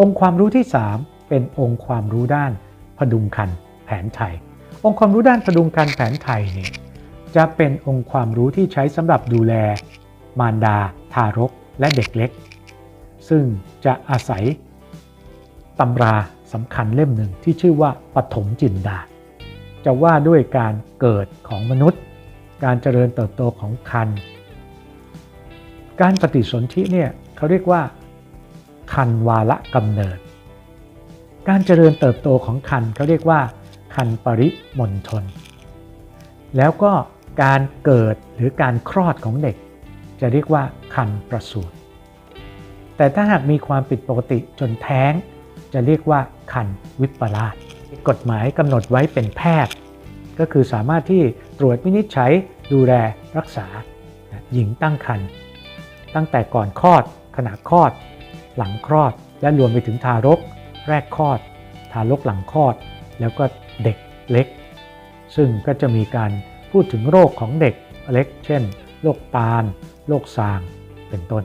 องค์ความรู้ที่ 3 เป็นองค์ความรู้ด้านพดุงคันแผนไทย องค์ความรู้ด้านพดุงคันแผนไทยเนี่ยจะเป็นองค์ความรู้ที่ใช้สำหรับดูแล มารดา ทารก และเด็กเล็ก ซึ่งจะอาศัยตำราสำคัญเล่มหนึ่งที่ชื่อว่าปฐมจินดา จะว่าด้วยการเกิดของมนุษย์ การเจริญเติบโตของคัน การปฏิสนธิเนี่ยเขาเรียกว่า คันวาระกำเนิด การเจริญเติบโตของคันเขาเรียกว่า คันปริมณฑลแล้วก็การเกิดหรือการคลอดของเด็ก จะเรียกว่าคันประสูติแต่ถ้าหากมีความผิดปกติจนแท้ง จะเรียกว่าคันวิปลาสกฎหมายกำหนดไว้เป็นแพทย์ ก็คือสามารถที่ตรวจวินิจฉัยดูแลรักษาหญิงตั้งครรภ์ตั้งแต่ก่อนคลอดขณะคลอด หลังคลอด และรวมไปถึงทารก แรกคลอด ทารกหลังคลอด แล้วก็เด็กเล็ก ซึ่งก็จะมีการพูดถึงโรคของเด็กเล็ก เช่น โรคปาน โรคซาง เป็นต้น